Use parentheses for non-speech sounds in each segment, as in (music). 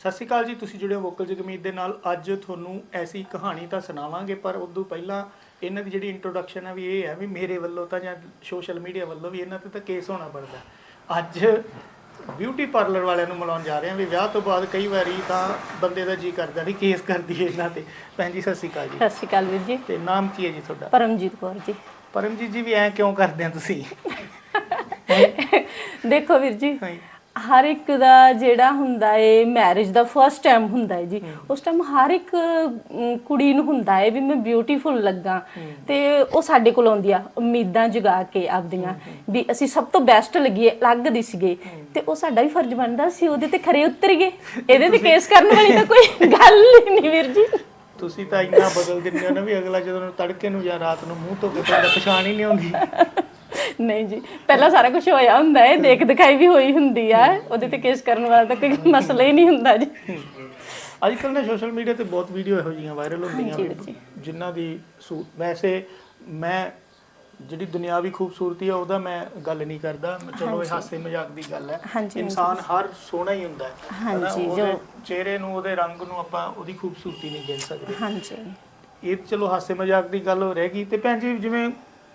ਸਤਿ ਸ਼੍ਰੀ ਅਕਾਲ ਜੀ ਤੁਸੀਂ ਜੁੜੇ ਹੋ ਵੋਕਲ ਜਗਮੀਤ ਦੇ ਨਾਲ। ਅੱਜ ਤੁਹਾਨੂੰ ਐਸੀ ਕਹਾਣੀ ਤਾਂ ਸੁਣਾਵਾਂਗੇ ਪਰ ਉਦੋਂ ਪਹਿਲਾਂ ਇਹਨਾਂ ਦੀ ਜਿਹੜੀ ਇੰਟਰੋਡਕਸ਼ਨ ਹੈ ਵੀ ਇਹ ਹੈ ਵੀ ਮੇਰੇ ਵੱਲੋਂ ਤਾਂ ਜਾਂ ਸੋਸ਼ਲ ਮੀਡੀਆ ਵੱਲੋਂ ਵੀ ਇਹਨਾਂ ਤੇ ਤਾਂ ਕੇਸ ਹੋਣਾ ਪੜਦਾ। ਅੱਜ ਬਿਊਟੀ ਪਾਰਲਰ ਵਾਲਿਆਂ ਨੂੰ ਮਿਲਾਉਣ ਜਾ ਰਹੇ ਹਾਂ ਵੀ ਵਿਆਹ ਤੋਂ ਬਾਅਦ ਕਈ ਵਾਰੀ ਤਾਂ ਬੰਦੇ ਦਾ ਜੀ ਕਰਦਾ ਵੀ ਕੇਸ ਕਰ ਦਈਏ ਇਹਨਾਂ ਤੇ। ਭੈਣ ਜੀ ਸਤਿ ਸ਼੍ਰੀ ਅਕਾਲ ਜੀ। ਸਤਿ ਸ਼੍ਰੀ ਅਕਾਲ ਵੀਰ ਜੀ। ਤੇ ਨਾਮ ਕੀ ਹੈ ਜੀ ਤੁਹਾਡਾ? ਪਰਮਜੀਤ ਕੌਰ ਜੀ। ਪਰਮਜੀਤ ਜੀ ਵੀ ਐ ਕਿਉਂ ਕਰਦੇ ਆ ਤੁਸੀਂ? ਦੇਖੋ ਵੀਰ ਜੀ ਹਾਂ ਹਰ ਇੱਕ ਦਾ ਜਿਹੜਾ ਹੁੰਦਾ ਏ ਮੈਰਿਜ ਦਾ ਫਰਸਟ ਟਾਈਮ ਹੁੰਦਾ ਏ ਜੀ। ਉਸ ਟਾਈਮ ਹਰ ਇੱਕ ਅਮ, ਕੁੜੀ ਨੂੰ ਹੁੰਦਾ ਏ ਵੀ ਮੈਂ ਬਿਊਟੀਫੁਲ ਲੱਗਾ। ਤੇ ਉਹ ਸਾਡੇ ਕੋਲ ਆਉਂਦੀ ਆ ਉਮੀਦਾਂ ਜਗਾ ਕੇ ਆਪਦੀਆਂ ਵੀ ਅਸੀਂ ਸਭ ਤੋਂ ਬੈਸਟ ਲੱਗੀਏ ਲੱਗਦੀ ਸੀਗੇ। ਤੇ ਉਹ ਸਾਡਾ ਵੀ ਫਰਜ਼ ਬਣਦਾ ਸੀ ਉਹਦੇ ਤੇ ਖਰੇ ਉਤਰੀਏ ਇਹਦੇ ਤੇ ਕੇਸ ਕਰਨ ਵਾਲੀ ਤਾਂ ਕੋਈ (laughs) ਗੱਲ ਹੀ ਨਹੀਂ ਵੀਰ ਜੀ। ਤੁਸੀਂ ਤਾਂ ਇੰਨਾ ਬਦਲ ਦਿੰਦੇ ਹੋ ਨਾ ਵੀ ਅਗਲਾ ਜਦੋਂ ਤੜਕੇ ਨੂੰ ਜਾਂ ਰਾਤ ਨੂੰ ਮੂੰਹ ਧੋ ਕੇ ਪਛਾਣ ਹੀ ਨਹੀਂ ਆਉਂਦੀ। (laughs) ਨਹੀਂ ਜੀ ਪਹਿਲਾਂ ਸਾਰਾ ਕੁਝ ਹੋਇਆ ਹੁੰਦਾ ਹੈ ਦੇਖ ਦਿਖਾਈ ਵੀ ਹੋਈ ਹੁੰਦੀ ਆ ਉਹਦੇ ਤੇ ਕੇਸ ਕਰਨ ਵਾਲਾ ਤਾਂ ਕੋਈ ਮਸਲਾ ਹੀ ਨਹੀਂ ਹੁੰਦਾ ਜੀ। ਅੱਜ ਕੱਲ੍ਹ ਨਾ ਸੋਸ਼ਲ ਮੀਡੀਆ ਤੇ ਬਹੁਤ ਵੀਡੀਓ ਇਹੋ ਜਿਹੀਆਂ ਵਾਇਰਲ ਹੁੰਦੀਆਂ ਵੀ। ਜਿਨ੍ਹਾਂ ਦੀ ਸੂ- ਵੈਸੇ ਮੈਂ ਜਿਹੜੀ ਦੁਨਿਆਵੀ ਖੂਬਸੂਰਤੀ ਆ ਉਹਦਾ ਮੈਂ ਗੱਲ ਨਹੀਂ ਕਰਦਾ। ਚਲੋ ਇਹ ਹਾਸੇ ਮਜ਼ਾਕ ਦੀ ਗੱਲ ਹੈ। ਹਾਂਜੀ, ਇਨਸਾਨ ਹਰ ਸੋਹਣਾ ਹੀ ਹੁੰਦਾ ਹੈ ਹਨਾ? ਹਾਂਜੀ, ਉਹਦੇ ਜੋ- ਚਿਹਰੇ ਨੂੰ ਉਹਦੇ ਰੰਗ ਨੂੰ ਆਪਾਂ ਉਹਦੀ ਖੂਬਸੂਰਤੀ ਨਹੀਂ ਗਿਣ ਸਕਦੇ। ਹਾਂਜੀ। ਇਹ ਤਾਂ ਚਲੋ ਹਾਸੇ ਮਜ਼ਾਕ ਦੀ ਗੱਲ ਹੋ ਰਹਿ ਗਈ। ਤੇ ਭੈਣ ਜੀ ਜਿਵੇਂ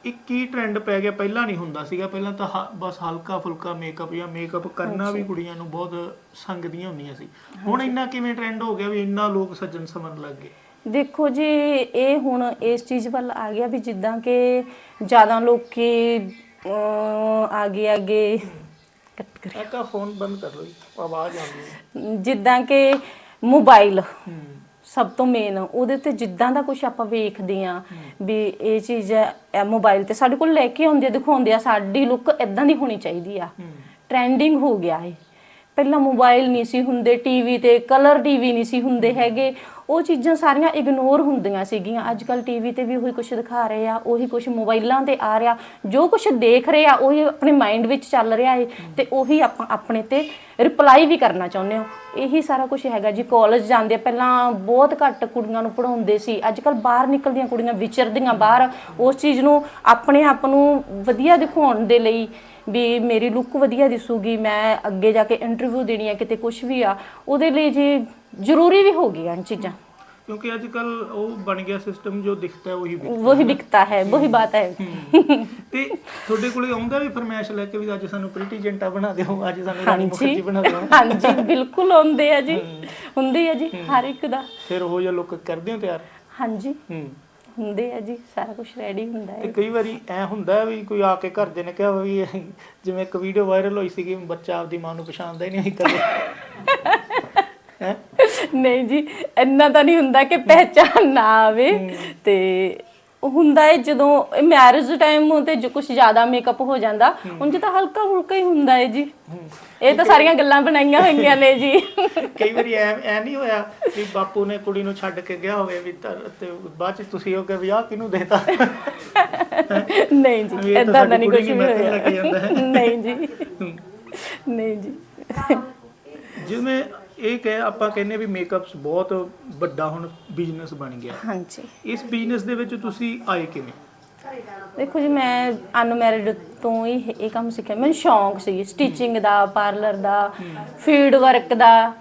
ਇੱਕ ਹੀ ਟ੍ਰੈਂਡ ਪੈ ਗਿਆ ਪਹਿਲਾਂ ਨਹੀਂ ਹੁੰਦਾ ਸੀਗਾ। ਪਹਿਲਾਂ ਤਾਂ ਹ- ਬਸ ਹਲਕਾ ਫੁਲਕਾ ਮੇਕਅਪ ਜਾਂ ਮੇਕਅਪ ਕਰਨਾ ਵੀ ਕੁੜੀਆਂ ਨੂੰ ਬਹੁਤ ਸੰਗਦੀਆਂ ਹੁੰਦੀਆਂ ਸੀ। ਹੁਣ ਇੰਨਾ ਕਿਵੇਂ ਟ੍ਰੈਂਡ ਹੋ ਗਿਆ ਵੀ ਇੰਨਾ ਲੋਕ ਸੱਜਣ ਸਮਨ ਲੱਗ ਗਏ? ਦੇਖੋ ਜੀ ਇਹ ਹੁਣ ਇਸ ਚੀਜ਼ ਵੱਲ ਆ ਗਿਆ ਵੀ ਜਿੱਦਾਂ ਕਿ ਜ਼ਿਆਦਾ ਲੋਕੀ ਅਹ, ਆਗੇ ਆਗੇ ਕੱਟ ਕਰ ਆਕਾ ਫੋਨ ਬੰਦ ਕਰ ਲਓ ਜੀ, ਆਵਾਜ਼ ਆਉਂਦੀ ਹੈ। ਜਿੱਦਾਂ ਕਿ ਮੋਬਾਈਲ। ਹੂੰ। ਸਭ ਤੋਂ ਮੇਨ ਉਹਦੇ ਤੇ ਜਿੱਦਾਂ ਦਾ ਕੁਝ ਆਪਾਂ ਵੇਖਦੇ ਆ ਵੀ ਇਹ ਚੀਜ਼ ਹੈ ਮੋਬਾਈਲ ਤੇ ਸਾਡੇ ਕੋਲ ਲੈ ਕੇ ਆਉਂਦੇ ਆ ਦਿਖਾਉਂਦੇ ਆ ਸਾਡੀ ਲੁੱਕ ਇਦਾਂ ਦੀ ਹੋਣੀ ਚਾਹੀਦੀ ਆ। ਟ੍ਰੈਂਡਿੰਗ ਹੋ ਗਿਆ ਹੈ ਪਹਿਲਾਂ ਮੋਬਾਈਲ ਨਹੀਂ ਸੀ ਹੁੰਦੇ ਟੀਵੀ ਤੇ ਕਲਰ ਟੀਵੀ ਨਹੀਂ ਸੀ ਹੁੰਦੇ ਹੈਗੇ। ਉਹ ਚੀਜ਼ਾਂ ਸਾਰੀਆਂ ਇਗਨੋਰ ਹੁੰਦੀਆਂ ਸੀਗੀਆਂ। ਅੱਜ ਕੱਲ ਟੀਵੀ ਤੇ ਵੀ ਉਹੀ ਕੁਝ ਦਿਖਾ ਰਹੇ ਆ ਉਹੀ ਕੁਝ ਮੋਬਾਈਲਾਂ ਤੇ ਆ ਰਿਹਾ ਜੋ ਕੁਝ ਦੇਖ ਰਹੇ ਆ ਉਹੀ ਆਪਣੇ ਮਾਈਂਡ ਵਿੱਚ ਚੱਲ ਰਿਹਾ ਏ ਤੇ ਉਹੀ ਆਪਾਂ ਆਪਣੇ ਤੇ ਰਿਪਲਾਈ ਵੀ ਕਰਨਾ ਚਾਹੁੰਦੇ ਹਾਂ। ਇਹੀ ਸਾਰਾ ਕੁਝ ਹੈਗਾ ਜੀ ਕਾਲਜ ਜਾਂਦੇ ਆ, ਪਹਿਲਾਂ ਬਹੁਤ ਘੱਟ ਕੁੜੀਆਂ ਨੂੰ ਪੜਾਉਂਦੇ ਸੀ। ਅੱਜ ਕੱਲ ਬਾਹਰ ਨਿਕਲਦੀਆਂ ਕੁੜੀਆਂ ਵਿਚਰਦੀਆਂ ਬਾਹਰ ਉਸ ਚੀਜ਼ ਨੂੰ ਆਪਣੇ ਆਪ ਨੂੰ ਵਧੀਆ ਦਿਖਾਉਣ ਦੇ ਲਈ ਵੀ ਮੇਰੀ ਲੁੱਕ ਵਧੀਆ ਦਿਸੂਗੀ ਮੈਂ ਅੱਗੇ ਜਾ ਕੇ ਇੰਟਰਵਿਊ ਦੇਣੀ ਹੈ ਕਿਤੇ ਕੁਝ ਵੀ ਆ ਉਹਦੇ ਲਈ ਜੀ ਜ਼ਰੂਰੀ ਵੀ ਹੋ ਗਈਆਂ ਇਹ ਚੀਜ਼ਾਂ। ਕਿਉਂਕਿ ਅੱਜ ਕੱਲ ਉਹ ਬਣ ਗਿਆ ਸਿਸਟਮ ਜੋ ਦਿਖਦਾ ਹੈ ਉਹੀ ਵਿਕਦਾ ਵਹੀ ਦਿਖਤਾ ਹੈ ਵਹੀ ਬਾਤ ਹੈ। ਤੇ ਤੁਹਾਡੇ ਕੋਲੇ ਆਉਂਦਾ ਵੀ ਫਰਮਾਇਸ਼ ਲੈ ਕੇ ਵੀ ਅੱਜ ਸਾਨੂੰ ਪ੍ਰੀਟੀ ਜੰਟਾ ਬਣਾ ਦਿਓ ਅੱਜ ਸਾਨੂੰ ਰਾਣੀ ਮੁਖਰਜੀ ਹਾਂਜੀ ਬਣਾ ਦਿਓ। ਹਾਂਜੀ ਬਿਲਕੁਲ ਹੁੰਦੇ ਆ ਜੀ। ਹੁੰਦੇ ਆ ਜੀ ਹਰ ਇੱਕ ਦਾ। ਫਿਰ ਉਹ ਜਿਹਾ ਲੁੱਕ ਕਰਦੇ ਹੋ ਤਿਆਰ? ਹਾਂਜੀ। ਹੂੰ। ਹੁੰਦੇ ਆ ਜੀ ਸਾਰਾ ਕੁਝ ਰੈਡੀ ਹੁੰਦਾ ਤੇ ਹੈ। ਕਈ ਵਾਰੀ ਐ ਹੁੰਦਾ ਵੀ ਕੋਈ ਆ ਕੇ ਘਰ ਦੇ ਨੇ ਕਿਹਾ ਵੀ ਇਹ ਜਿਵੇਂ ਇੱਕ ਵੀਡੀਓ ਵਾਇਰਲ ਹੋਈ ਸੀਗੀ ਬੱਚਾ ਆਪਦੀ ਮਾਂ ਨੂੰ ਪਛਾਣਦਾ ਹੀ ਨਹੀਂ ਕਦੇ। (laughs) ਹੈ? ਨਹੀਂ ਜੀ ਇੰਨਾ ਤਾਂ ਨਹੀਂ ਹੁੰਦਾ ਕਿ ਪਹਿਚਾਨ ਨਾ ਆਵੇ। ਤੇ ਹੁੰਦਾ ਹੈ ਜਦੋਂ ਮੈਰਿਜ ਟਾਈਮ ਤੇ ਜੋ ਕੁਝ ਜ਼ਿਆਦਾ ਮੇਕਅਪ ਹੋ ਜਾਂਦਾ ਉਂਝ ਤਾਂ ਹਲਕਾ ਹੁਲਕਾ ਹੀ ਹੁੰਦਾ ਹੈ ਜੀ। ਇਹ ਤਾਂ ਸਾਰੀਆਂ ਗੱਲਾਂ ਬਣਾਈਆਂ ਹੋਈਆਂ ਨੇ ਜੀ। ਕਈ ਵਾਰੀ ਐ ਐ ਨਹੀਂ ਹੋਇਆ ਵੀ ਬਾਪੂ ਨੇ ਕੁੜੀ ਨੂੰ ਛੱਡ ਕੇ ਗਿਆ ਹੋਵੇ ਵੀ ਤਾਂ- ਤੇ ਬਾਅਦ ਚ ਤੁਸੀਂ ਉਹ ਕਿ ਵਿਆਹ ਕਿਹਨੂੰ ਦੇਤਾ? ਨਹੀਂ ਜੀ ਇਦਾਂ ਦਾ ਨਹੀਂ ਕੁਝ ਨਹੀਂ ਵੀ ਹੈ। ਹੋਇਆ। ਨਹੀਂ ਜੀ। ਨਹੀਂ ਜੀ। ਜਿਵੇਂ ਇਹ ਕਹੇ ਆਪਾਂ ਕਹਿੰਨੇ ਵੀ ਮੇਕਅਪਸ ਬਹੁਤ ਵੱਡਾ ਹੁਣ ਬਿਜ਼ਨਸ ਬਣ ਗਿਆ। ਹਾਂਜੀ। ਇਸ ਬਿਜ਼ਨਸ ਦੇ ਵਿੱਚ ਤੁਸੀਂ ਆਏ ਕਿਵੇਂ? ਦੇਖੋ ਜੀ ਮੈਂ ਅਨਮੈਰਿਡ ਤੋਂ ਹੀ ਇਹ ਕੰਮ ਸਿੱਖਿਆ। ਮੈਨੂੰ ਸ਼ੌਂਕ ਸੀ ਸਟਿਚਿੰਗ ਦਾ ਪਾਰਲਰ ਦਾ ਫੀਲਡ ਵਰਕ ਦਾ।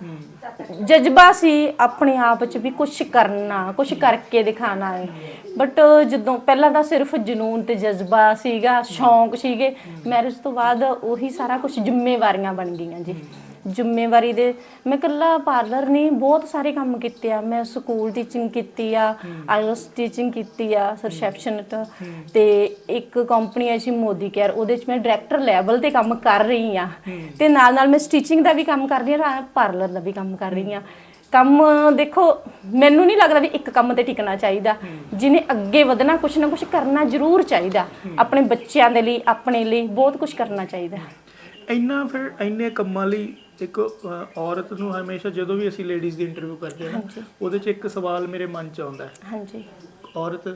ਜਜ਼ਬਾ ਸੀ ਆਪਣੇ ਆਪ 'ਚ ਵੀ ਕੁਝ ਕਰਨਾ ਕੁਝ ਕਰਕੇ ਦਿਖਾਣਾ ਹੈ। ਬਟ ਜਦੋਂ ਪਹਿਲਾਂ ਤਾਂ ਸਿਰਫ ਜਨੂਨ ਤੇ ਜਜ਼ਬਾ ਸੀਗਾ ਸ਼ੌਂਕ ਸੀਗੇ। ਮੈਰਿਜ ਤੋਂ ਬਾਅਦ ਉਹੀ ਸਾਰਾ ਕੁਝ ਜ਼ਿੰਮੇਵਾਰੀਆਂ ਬਣ ਗਈਆਂ ਜੀ। ਜ਼ਿੰਮੇਵਾਰੀ ਦੇ। ਮੈਂ ਇਕੱਲਾ ਪਾਰਲਰ ਨਹੀਂ ਬਹੁਤ ਸਾਰੇ ਕੰਮ ਕੀਤੇ ਆ। ਮੈਂ ਸਕੂਲ ਟੀਚਿੰਗ ਕੀਤੀ ਆ ਆਈਲਸ ਟੀਚਿੰਗ ਕੀਤੀ ਆ ਰਿਸੈਪਸ਼ਨਿਸਟ ਤੇ। ਇੱਕ ਕੰਪਨੀ ਐ ਸੀ ਮੋਦੀ ਕੇਅਰ ਉਹਦੇ ਚ ਮੈਂ ਡਾਇਰੈਕਟਰ ਲੈਵਲ ਤੇ ਕੰਮ ਕਰ ਰਹੀ ਆ। ਤੇ ਨਾਲ ਨਾਲ ਮੈਂ ਸਟੀਚਿੰਗ ਦਾ ਵੀ ਕੰਮ ਕਰ ਰਹੀ ਆ ਪਾਰਲਰ ਦਾ ਵੀ ਕੰਮ ਕਰ ਰਹੀ ਆ। ਕੰਮ ਦੇਖੋ ਮੈਨੂੰ ਨਹੀਂ ਲੱਗਦਾ ਵੀ ਇੱਕ ਕੰਮ ਤੇ ਟਿਕਣਾ ਚਾਹੀਦਾ। ਜਿਹਨੇ ਅੱਗੇ ਵਧਣਾ ਕੁਛ ਨਾ ਕੁਛ ਕਰਨਾ ਜ਼ਰੂਰ ਚਾਹੀਦਾ। ਆਪਣੇ ਬੱਚਿਆਂ ਦੇ ਲਈ ਆਪਣੇ ਲਈ ਬਹੁਤ ਕੁਝ ਕਰਨਾ ਚਾਹੀਦਾ। ਇੰਨਾ ਫਿਰ ਇੰਨੇ ਕੰਮਾਂ ਲਈ ਇੱਕ ਔਰਤ ਨੂੰ ਹਮੇਸ਼ਾ ਜਦੋਂ ਵੀ ਅਸੀਂ ਲੇਡੀਜ਼ ਦੀ ਇੰਟਰਵਿਊ ਕਰਦੇ ਹਾਂ ਉਹਦੇ 'ਚ ਇੱਕ ਸਵਾਲ ਮੇਰੇ ਮਨ 'ਚ ਆਉਂਦਾ ਹੈ। ਹਾਂਜੀ। ਔਰਤ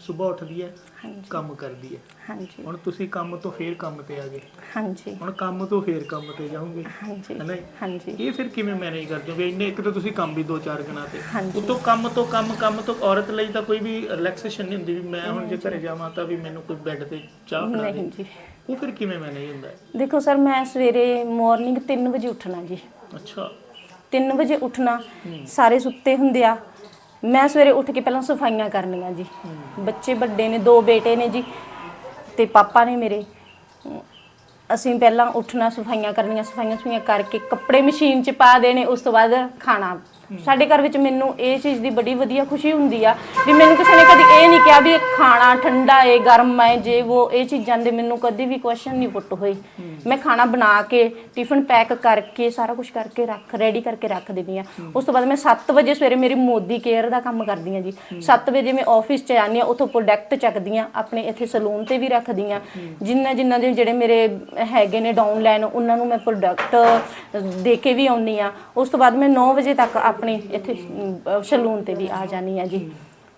ਸਵੇਰ ਉੱਠਦੀ ਹੈ ਹਾਂਜੀ। ਕੰਮ ਕਰਦੀ ਹੈ। ਹਾਂਜੀ। ਹੁਣ ਤੁਸੀਂ ਕੰਮ ਤੋਂ ਫੇਰ ਕੰਮ ਤੇ ਆ ਗਏ। ਹਾਂਜੀ। ਹੁਣ ਕੰਮ ਤੋਂ ਫੇਰ ਕੰਮ ਤੇ ਜਾਓਗੇ। ਹਾਂਜੀ। ਜੀ? ਹਾਂਜੀ। ਇਹ ਫਿਰ ਕਿਵੇਂ ਮੈਨੇਜ ਕਰਦੇ ਹੋ? ਵੀ ਇੰਨੇ ਇੱਕ ਤਾਂ ਤੁਸੀਂ ਕੰਮ ਵੀ ਦੋ ਚਾਰ ਗਣਾ ਤੇ। ਹਾਂਜੀ। ਉਤੋਂ ਕੰਮ ਤੋਂ ਕੰਮ ਕੰਮ ਤੋਂ ਔਰਤ ਲਈ ਤਾਂ ਕੋਈ ਵੀ ਰਿਲੈਕਸੇਸ਼ਨ ਨਹੀਂ ਹੁੰਦੀ ਵੀ ਮੈਂ ਹੁਣ ਜੇ ਘਰੇ ਜਾਵਾਂ ਤਾਂ ਵੀ ਮੈਨੂੰ ਕੋਈ ਬੈੱਡ ਤੇ ਚਾਹ ਬਣਾ ਦੇ। ਨਹੀਂ ਜੀ। ਉਹ ਫਿਰ ਕਿਵੇਂ ਮੈਨੇਜ ਹੁੰਦਾ ਹੈ? ਦੇਖੋ ਸਰ ਮੈਂ ਸਵੇਰੇ ਮਾਰਨਿੰਗ 3 ਵਜੇ ਉੱਠਣਾ ਜੀ। ਅੱਛਾ। 3 ਵਜੇ ਉੱਠਣਾ। ਸਾਰੇ ਸੁੱਤੇ ਹੁੰਦੇ ਆ। ਮੈਂ ਸਵੇਰੇ ਉੱਠ ਕੇ ਪਹਿਲਾਂ ਸਫਾਈਆਂ ਕਰਨੀਆਂ ਜੀ। ਬੱਚੇ ਵੱਡੇ ਨੇ, ਦੋ ਬੇਟੇ ਨੇ ਜੀ ਤੇ ਪਾਪਾ ਨੇ ਮੇਰੇ। ਅਸੀਂ ਪਹਿਲਾਂ ਉੱਠਣਾ, ਸਫਾਈਆਂ ਕਰਨੀਆਂ ਸਫਾਈਆਂ ਸਫਾਈਆਂ ਕਰਕੇ ਕੱਪੜੇ ਮਸ਼ੀਨ 'ਚ ਪਾ ਦੇਣੇ, ਉਸ ਤੋਂ ਬਾਅਦ ਖਾਣਾ ਸਾਡੇ ਘਰ ਵਿੱਚ ਮੈਨੂੰ ਇਹ ਚੀਜ਼ ਦੀ ਬੜੀ ਵਧੀਆ ਖੁਸ਼ੀ ਹੁੰਦੀ ਆ ਵੀ ਮੈਨੂੰ ਕਿਸੇ ਨੇ ਕਦੀ ਇਹ ਨਹੀਂ ਕਿਹਾ ਵੀ ਇਹ ਖਾਣਾ ਠੰਡਾ ਏ ਗਰਮ ਏ ਜੇ ਉਹ ਇਹ ਚੀਜ਼ਾਂ ਦੇ ਮੈਨੂੰ ਕਦੀ ਵੀ ਕੁਐਸਚਨ ਨਹੀਂ ਪੁੱਟ ਹੋਏ। ਮੈਂ ਖਾਣਾ ਬਣਾ ਕੇ ਟਿਫਨ ਪੈਕ ਕਰਕੇ ਸਾਰਾ ਕੁਝ ਕਰਕੇ ਰੱਖ ਰੈਡੀ ਕਰਕੇ ਰੱਖ ਦਿੰਦੀ ਆ। ਉਸ ਤੋਂ ਬਾਅਦ ਮੈਂ 7 ਵਜੇ ਸਵੇਰੇ ਮੇਰੀ ਮੋਦੀ ਕੇਅਰ ਦਾ ਕੰਮ ਕਰਦੀ ਆ ਜੀ। 7 ਵਜੇ ਮੈਂ ਆਫਿਸ 'ਚ ਜਾਂਦੀ ਆ ਉੱਥੋਂ ਪ੍ਰੋਡਕਟ ਚੱਕਦੀ ਆ ਆਪਣੇ ਇੱਥੇ ਸਲੂਨ ਤੇ ਵੀ ਰੱਖਦੀ ਆ। ਜਿੰਨਾ ਜਿੰਨਾ ਦੇ ਜਿਹੜੇ ਮੇਰੇ ਹੈਗੇ ਨੇ ਡਾਊਨ ਲਾਈਨ ਉਹਨਾਂ ਨੂੰ ਮੈਂ ਪ੍ਰੋਡਕਟ ਦੇ ਕੇ ਵੀ ਆਉਣੀ ਆ। ਉਸ ਤੋਂ ਬਾਅਦ ਮੈਂ 9 ਵਜੇ ਤੱਕ ਆਪਣੇ ਇੱਥੇ ਸਲੂਨ ਤੇ ਵੀ ਆ ਜਾਨੀ ਆ ਜੀ।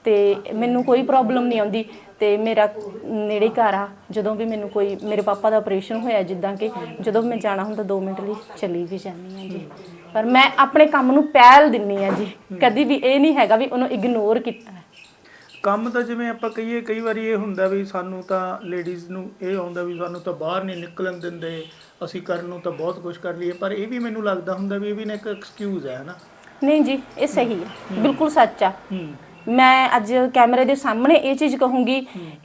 ਤੇ ਮੈਨੂੰ ਕੋਈ ਪ੍ਰੋਬਲਮ ਨਹੀਂ ਆਉਂਦੀ ਤੇ ਮੇਰਾ ਨੇੜੇ ਘਰ ਆ। ਜਦੋਂ ਵੀ ਮੈਨੂੰ ਕੋਈ, ਮੇਰੇ ਪਾਪਾ ਦਾ ਆਪਰੇਸ਼ਨ ਹੋਇਆ ਜਿੱਦਾਂ ਕਿ ਜਦੋਂ ਮੈਂ ਜਾਣਾ ਹੁੰਦਾ 2 ਮਿੰਟ ਲਈ ਚਲੀ ਵੀ ਜਾਂਦੀ ਆ ਜੀ। ਪਰ ਮੈਂ ਆਪਣੇ ਕੰਮ ਨੂੰ ਪਹਿਲ ਦਿੰਨੀ ਆ ਜੀ। ਕਦੀ ਵੀ ਇਹ ਨਹੀਂ ਹੈਗਾ ਵੀ ਉਹਨੂੰ ਇਗਨੋਰ ਕੀਤਾ। ਕੰਮ ਤਾਂ ਜਿਵੇਂ ਆਪਾਂ ਕਹੀਏ, ਕਈ ਵਾਰੀ ਇਹ ਹੁੰਦਾ ਵੀ ਸਾਨੂੰ ਤਾਂ ਲੇਡੀਜ਼ ਨੂੰ ਇਹ ਆਉਂਦਾ ਵੀ ਸਾਨੂੰ ਤਾਂ ਬਾਹਰ ਨਹੀਂ ਨਿਕਲਣ ਦਿੰਦੇ, ਅਸੀਂ ਕਰਨ ਨੂੰ ਤਾਂ ਬਹੁਤ ਕੁਝ ਕਰ ਲਈਏ। ਪਰ ਇਹ ਵੀ ਮੈਨੂੰ ਲੱਗਦਾ ਹੁੰਦਾ ਵੀ ਇਹ ਵੀ ਨਾ ਇੱਕ ਐਕਸਕਿਊਜ਼ ਹੈ ਹਨਾ ਨਹੀਂ ਜੀ ਇਹ ਸਹੀ ਹੈ। ਬਿਲਕੁਲ ਸੱਚ ਆ। ਮੈਂ ਅੱਜ ਕੈਮਰੇ ਦੇ ਸਾਹਮਣੇ ਇਹ ਚੀਜ਼ ਕਹੂੰਗੀ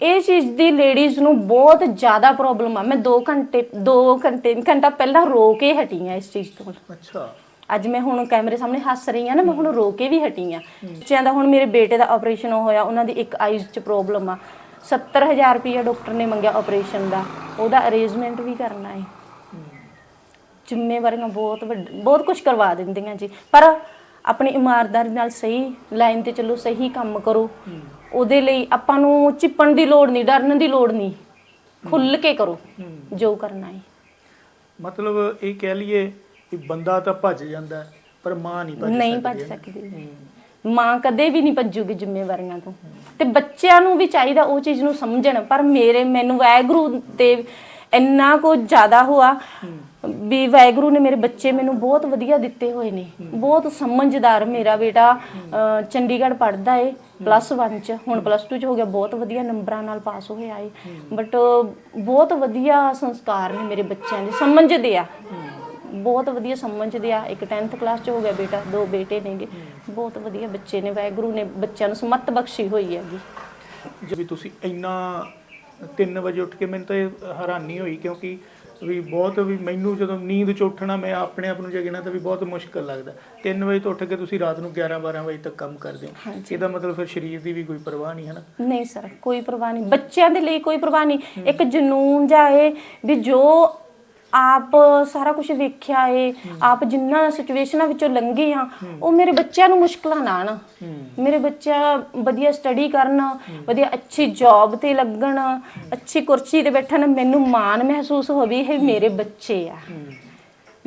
ਇਹ ਚੀਜ਼ ਦੀ ਲੇਡੀਜ਼ ਨੂੰ ਬਹੁਤ ਜ਼ਿਆਦਾ ਪ੍ਰੋਬਲਮ ਆ। ਮੈਂ 2 ਘੰਟੇ 2 ਘੰਟੇ ਘੰਟਾ ਪਹਿਲਾਂ ਰੋ ਕੇ ਹਟੀ ਆ ਇਸ ਚੀਜ਼ ਤੋਂ। ਅੱਛਾ। ਅੱਜ ਮੈਂ ਹੁਣ ਕੈਮਰੇ ਸਾਹਮਣੇ ਹੱਸ ਰਹੀ ਆ ਨਾ ਮੈਂ ਹੁਣ ਰੋ ਕੇ ਵੀ ਹਟੀ ਆ। ਬੱਚਿਆਂ ਦਾ ਹੁਣ ਮੇਰੇ ਬੇਟੇ ਦਾ ਆਪਰੇਸ਼ਨ ਹੋਇਆ ਉਹਨਾਂ ਦੀ ਇੱਕ ਆਈਜ਼ 'ਚ ਪ੍ਰੋਬਲਮ ਆ। 70000 ਰੁਪਇਆ ਡਾਕਟਰ ਨੇ ਮੰਗਿਆ ਆਪਰੇਸ਼ਨ ਦਾ। ਉਹਦਾ ਅਰੇਂਜਮੈਂਟ ਵੀ ਕਰਨਾ ਹੈ। ਜ਼ਿੰਮੇਵਾਰੀਆਂ ਬਹੁਤ ਵੱਡ ਬਹੁਤ ਕੁਝ ਕਰਵਾ ਦਿੰਦੀਆਂ ਜੀ। ਪਰ ਆਪਣੀ ਇਮਾਨਦਾਰੀ ਨਾਲ ਸਹੀ ਲਾਈਨ ਤੇ ਚੱਲੋ ਸਹੀ ਕੰਮ ਕਰੋ। ਉਹਦੇ ਲਈ ਆਪਾਂ ਨੂੰ ਚਿੱਪਣ ਦੀ ਲੋੜ ਨਹੀਂ ਡਰਨ ਦੀ ਲੋੜ ਨਹੀਂ। ਖੁੱਲ ਕੇ ਕਰੋ ਜੋ ਕਰਨਾ ਹੈ। ਮਤਲਬ ਇਹ ਕਹਿ ਲਈਏ ਕਿ ਬੰਦਾ ਤਾਂ ਭੱਜ ਜਾਂਦਾ ਹੈ, ਪਰ ਮਾਂ ਨਹੀਂ ਭੱਜ ਨਹੀਂ ਸਕਦੀ ਭੱਜ ਹੈ ਨਾ। ਸਕਦੀ। ਮਾਂ ਕਦੇ ਵੀ ਨਹੀਂ ਭੱਜੂਗੀ ਜ਼ਿੰਮੇਵਾਰੀਆਂ ਤੋਂ। ਤੇ ਬੱਚਿਆਂ ਨੂੰ ਵੀ ਚਾਹੀਦਾ ਉਹ ਚੀਜ਼ ਨੂੰ ਸਮਝਣ ਪਰ ਮੇਰੇ ਮੈਨੂੰ ਵਾਹਿਗੁਰੂ ਤੇ ਇੰਨਾ ਕੁ ਜ਼ਿਆਦਾ ਹੋਆ ਵੀ ਵਾਹਿਗੁਰੂ ਨੇ ਮੇਰੇ ਬੱਚੇ ਮੈਨੂੰ ਬਹੁਤ ਵਧੀਆ ਦਿੱਤੇ ਹੋਏ ਨੇ। ਬਹੁਤ ਸਮਝਦਾਰ ਮੇਰਾ ਬੇਟਾ ਚੰਡੀਗੜ੍ਹ ਪੜ੍ਹਦਾ ਏ ਪਲੱਸ 1 ਚ। ਹੁਣ ਪਲੱਸ 2 ਚ ਹੋ ਗਿਆ ਬਹੁਤ ਵਧੀਆ ਨੰਬਰਾਂ ਨਾਲ ਪਾਸ ਹੋਇਆ ਏ। ਬਟ ਬਹੁਤ ਵਧੀਆ ਸੰਸਕਾਰ ਨੇ ਮੇਰੇ ਬੱਚਿਆਂ ਦੇ ਸਮਝਦੇ ਆ। ਬਹੁਤ ਵਧੀਆ ਸਮਝਦੇ ਆ। ਇੱਕ 10th ਕਲਾਸ ਚ ਹੋ ਗਿਆ ਬੇਟਾ ਦੋ ਬੇਟੇ ਨੇਗੇ। ਬਹੁਤ ਵਧੀਆ ਬੱਚੇ ਨੇ ਵਾਹਿਗੁਰੂ ਨੇ ਬੱਚਿਆਂ ਨੂੰ ਸਮਤ ਬਖਸ਼ੀ ਹੋਈ ਹੈਗੀ। ਜੇ ਵੀ ਤੁਸੀਂ ਇੰਨਾ 3 ਵਜੇ ਉੱਠ ਕੇ ਮੈਨੂੰ ਤਾਂ ਇਹ ਹੈਰਾਨੀ ਹੋਈ ਕਿਉਂਕਿ ਵੀ ਬਹੁਤ ਵੀ ਮੈਨੂੰ ਜਦੋਂ ਨੀਂਦ ਚ ਉੱਠਣਾ ਮੈਂ ਆਪਣੇ ਆਪ ਨੂੰ ਜਗਣਾ ਤਾਂ ਵੀ ਬਹੁਤ ਮੁਸ਼ਕਲ ਲੱਗਦਾ। 3 ਵਜੇ ਤੋਂ ਉੱਠ ਕੇ ਤੁਸੀਂ ਰਾਤ ਨੂੰ 11 12 ਵਜੇ ਤੱਕ ਕੰਮ ਕਰਦੇ ਹੋ। ਇਹਦਾ ਮਤਲਬ ਫਿਰ ਸਰੀਰ ਦੀ ਵੀ ਕੋਈ ਪਰਵਾਹ ਨਹੀਂ ਹੈ ਨਾ ਨਹੀਂ ਸਰ ਕੋਈ ਪਰਵਾਹ ਨਹੀਂ। ਬੱਚਿਆਂ ਦੇ ਲਈ ਕੋਈ ਪਰਵਾਹ ਨਹੀਂ। ਇੱਕ ਜਨੂਨ ਜਾਏ ਵੀ ਜੋ ਆਪ ਸਾਰਾ ਕੁਝ ਵੇਖਿਆ ਏ ਆਪ ਜਿੰਨਾ ਸਿਚੁਏਸ਼ਨਾਂ ਵਿੱਚੋਂ ਲੰਘੇ ਆ ਉਹ ਮੇਰੇ ਬੱਚਿਆਂ ਨੂੰ ਮੁਸ਼ਕਲਾਂ ਨਾ। ਆਣ ਮੇਰੇ ਬੱਚਾ ਵਧੀਆ ਸਟੱਡੀ ਕਰਨ ਵਧੀਆ ਅੱਛੀ ਜੌਬ ਤੇ ਲੱਗਣ ਅੱਛੀ ਕੁਰਸੀ ਤੇ ਬੈਠਣ ਮੈਨੂੰ ਮਾਣ ਮਹਿਸੂਸ ਹੋਵੇ ਇਹ ਮੇਰੇ ਬੱਚੇ ਆ।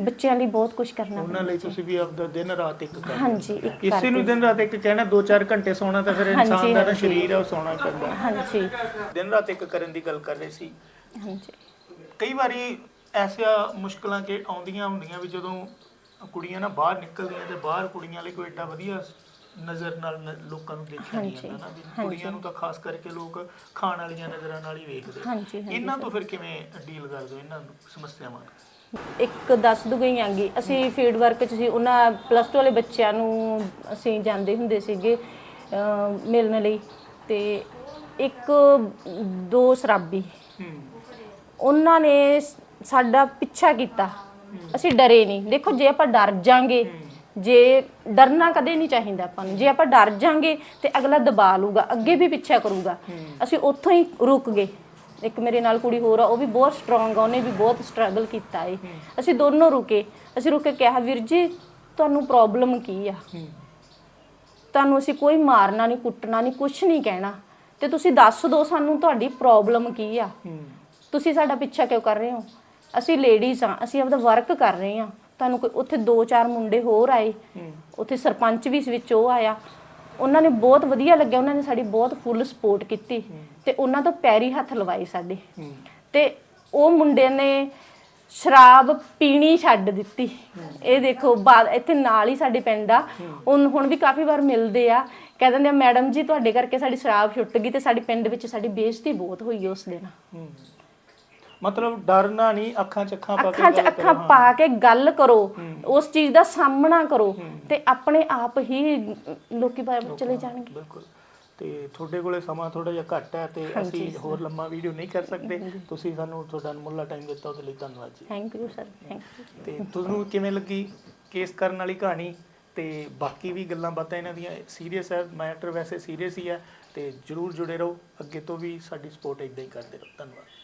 ਬੱਚਿਆਂ ਲਈ ਬਹੁਤ ਕੁਝ ਕਰਨਾ ਉਹਨਾਂ ਲਈ ਤੁਸੀਂ ਵੀ ਆਪਦਾ ਦਿਨ ਰਾਤ ਇੱਕ ਕਰਦੇ ਹੋ। ਹਾਂਜੀ ਇੱਕ ਇਸੇ ਨੂੰ ਦਿਨ ਰਾਤ ਇੱਕ ਕਹਿਣਾ 2-4 ਘੰਟੇ ਸੌਣਾ ਤਾਂ ਫਿਰ ਇਨਸਾਨ ਦਾ ਸਰੀਰ ਹੈ ਉਹ ਸੌਣਾ ਪੈਂਦਾ। ਹਾਂਜੀ। ਦਿਨ ਰਾਤ ਇੱਕ ਕਰਨ ਦੀ ਗੱਲ ਕਰ ਰਹੇ ਸੀ। ਹਾਂਜੀ। ਕਈ ਵਾਰੀ ਐਸੀਆਂ ਮੁਸ਼ਕਲਾਂ ਕਿ ਆਉਂਦੀਆਂ ਹੁੰਦੀਆਂ ਵੀ ਜਦੋਂ ਕੁੜੀਆਂ ਨਾ ਬਾਹਰ ਨਿਕਲਦੀਆਂ ਤੇ ਬਾਹਰ ਕੁੜੀਆਂ ਲਈ ਕੋਈ ਏਡਾ ਵਧੀਆ ਨਜ਼ਰ ਨਾਲ ਨ- ਲੋਕਾਂ ਨੂੰ ਦੇਖਿਆ ਨਹੀਂ ਹਾਂਜੀ, ਜਾਂਦਾ ਨਾ ਵੀ ਕੁੜੀਆਂ ਨੂੰ ਤਾਂ ਖਾਸ ਕਰਕੇ ਲੋਕ ਖਾਣ ਵਾਲੀਆਂ ਨਜ਼ਰਾਂ ਨਾਲ ਹੀ ਵੇਖਦੇ ਹਾਂਜੀ, ਹਾਂਜੀ ਇਹਨਾਂ ਤੋਂ ਫਿਰ ਕਿਵੇਂ ਡੀਲ ਕਰਦੇ ਹੋ? ਇਹਨਾਂ ਨੂੰ ਸਮੱਸਿਆਵਾਂ? ਇੱਕ ਦੱਸ ਦੂ ਗਈ ਆਂਗੀ ਅਸੀਂ ਫੀਲਡ ਵਰਕ ਚ ਸੀ ਉਹਨਾਂ ਪਲੱਸ 2 ਵਾਲੇ ਬੱਚਿਆਂ ਨੂੰ ਅਸੀਂ ਜਾਂਦੇ ਹੁੰਦੇ ਸੀਗੇ ਮਿਲਣ ਲਈ ਤੇ ਇੱਕ ਦੋ ਸ਼ਰਾਬੀ। ਹੂੰ। ਉਹਨਾਂ ਨੇ ਸ- ਸਾਡਾ ਪਿੱਛਾ ਕੀਤਾ। ਅਸੀਂ ਡਰੇ ਨਹੀਂ। ਦੇਖੋ, ਜੇ ਆਪਾਂ ਡਰ ਜਾਾਂਗੇ, ਜੇ ਡਰਨਾ ਕਦੇ ਨਹੀਂ ਚਾਹੀਦਾ ਆਪਾਂ ਨੂੰ। ਜੇ ਆਪਾਂ ਡਰ ਜਾਾਂਗੇ ਤੇ ਅਗਲਾ ਦਬਾ ਲੂਗਾ, ਅੱਗੇ ਵੀ ਪਿੱਛਾ ਕਰੂਗਾ। ਅਸੀਂ ਉੱਥੋਂ ਹੀ ਰੁਕ ਗਏ। ਇੱਕ ਮੇਰੇ ਨਾਲ ਕੁੜੀ ਹੋਰ ਆ, ਉਹ ਵੀ ਬਹੁਤ ਸਟਰੋਂਗ ਆ, ਉਹਨੇ ਵੀ ਬਹੁਤ ਸਟਰਗਲ ਕੀਤਾ ਏ। ਅਸੀਂ ਦੋਨੋਂ ਰੁਕੇ। ਅਸੀਂ ਰੁਕ ਕੇ ਕਿਹਾ, ਵੀਰ ਜੀ, ਤੁਹਾਨੂੰ ਪ੍ਰੋਬਲਮ ਕੀ ਆ? ਤੁਹਾਨੂੰ ਅਸੀਂ ਕੋਈ ਮਾਰਨਾ ਨਹੀਂ, ਕੁੱਟਣਾ ਨਹੀਂ ਕੁਝ ਨਹੀਂ ਕਹਿਣਾ। ਤੇ ਤੁਸੀਂ ਦੱਸ ਦਿਓ ਸਾਨੂੰ ਤੁਹਾਡੀ ਪ੍ਰੋਬਲਮ ਕੀ ਆ? ਤੁਸੀਂ ਸਾਡਾ ਪਿੱਛਾ ਕਿਉਂ ਕਰ ਰਹੇ ਹੋ? ਅਸੀਂ ਲੇਡੀਜ਼ ਆ ਅਸੀਂ ਆਪਦਾ ਵਰਕ ਕਰ ਰਹੇ ਆ ਤੁਹਾਨੂੰ ਕੋਈ ਉੱਥੇ ਦੋ ਚਾਰ ਮੁੰਡੇ ਹੋਰ ਆਏ ਉੱਥੇ ਸਰਪੰਚ ਵੀ ਵਿੱਚ ਉਹ ਆਇਆ। ਉਹਨਾਂ ਨੇ ਬਹੁਤ ਵਧੀਆ ਲੱਗਿਆ ਉਹਨਾਂ ਨੇ ਸਾਡੀ ਬਹੁਤ ਫੁੱਲ ਸਪੋਰਟ ਕੀਤੀ। ਤੇ ਉਹਨਾਂ ਤੋਂ ਪੈਰੀ ਹੱਥ ਲਵਾਏ ਸਾਡੇ। ਤੇ ਉਹ ਮੁੰਡੇ ਨੇ ਸ਼ਰਾਬ ਪੀਣੀ ਛੱਡ ਦਿੱਤੀ। ਇਹ ਦੇਖੋ ਬਾਅਦ ਇੱਥੇ ਨਾਲ ਹੀ ਸਾਡੇ ਪਿੰਡ ਆ। ਹੁਣ ਹੁਣ ਵੀ ਕਾਫੀ ਵਾਰ ਮਿਲਦੇ ਆ। ਕਹਿ ਦਿੰਦੇ ਆ ਮੈਡਮ ਜੀ ਤੁਹਾਡੇ ਕਰਕੇ ਸਾਡੀ ਸ਼ਰਾਬ ਛੁੱਟ ਗਈ ਤੇ ਸਾਡੇ ਪਿੰਡ ਵਿੱਚ ਸਾਡੀ ਬੇਇੱਜ਼ਤੀ ਬਹੁਤ ਹੋਈ ਉਸ ਦਿਨ। ਮਤਲਬ ਡਰਨਾ ਨਹੀਂ ਅੱਖਾਂ ਚ ਅੱਖਾਂ ਪਾ ਕੇ ਅੱਖਾਂ 'ਚ ਗੱਲ ਅੱਖਾਂ ਕਰੋ, ਹਾਂ। ਪਾ ਕੇ ਗੱਲ ਕਰੋ ਉਸ ਚੀਜ਼ ਦਾ ਸਾਹਮਣਾ ਕਰੋ ਤੇ ਆਪਣੇ ਆਪ ਹੀ ਲੋਕੀ ਬਾਹਰ ਚਲੇ ਜਾਣਗੇ। ਬਿਲਕੁਲ। ਤੇ ਤੁਹਾਡੇ ਕੋਲੇ ਸਮਾਂ ਥੋੜਾ ਜਿਹਾ ਘੱਟ ਹੈ ਤੇ ਅਸੀਂ ਹੋਰ ਲੰਮਾ ਵੀਡੀਓ ਨਹੀਂ ਕਰ ਸਕਦੇ। ਤੁਸੀਂ ਸਾਨੂੰ ਤੁਹਾਡਾ ਅਨਮੁੱਲਾ ਟਾਈਮ ਦਿੱਤਾ ਉਹਦੇ ਲਈ ਧੰਨਵਾਦ ਜੀ। Thank you sir thank you ਤੇ ਤੁਹਾਨੂੰ ਕਿਵੇਂ ਲੱਗੀ ਕੇਸ ਕਰਨ ਵਾਲੀ ਕਹਾਣੀ? ਤੇ ਬਾਕੀ ਵੀ ਗੱਲਾਂ ਬਾਤਾਂ ਇਹਨਾਂ ਦੀਆਂ ਸੀਰੀਅਸ ਹੈ ਮੈਟਰ ਵੈਸੇ ਸੀਰੀਅਸ ਹੀ ਹੈ ਤੇ ਜਰੂਰ ਜੁੜੇ ਰਹੋ। ਅੱਗੇ ਤੋਂ ਵੀ ਸਾਡੀ ਸਪੋਰਟ ਇਦਾਂ ਹੀ ਕਰਦੇ ਰਹੋ। ਧੰਨਵਾਦ।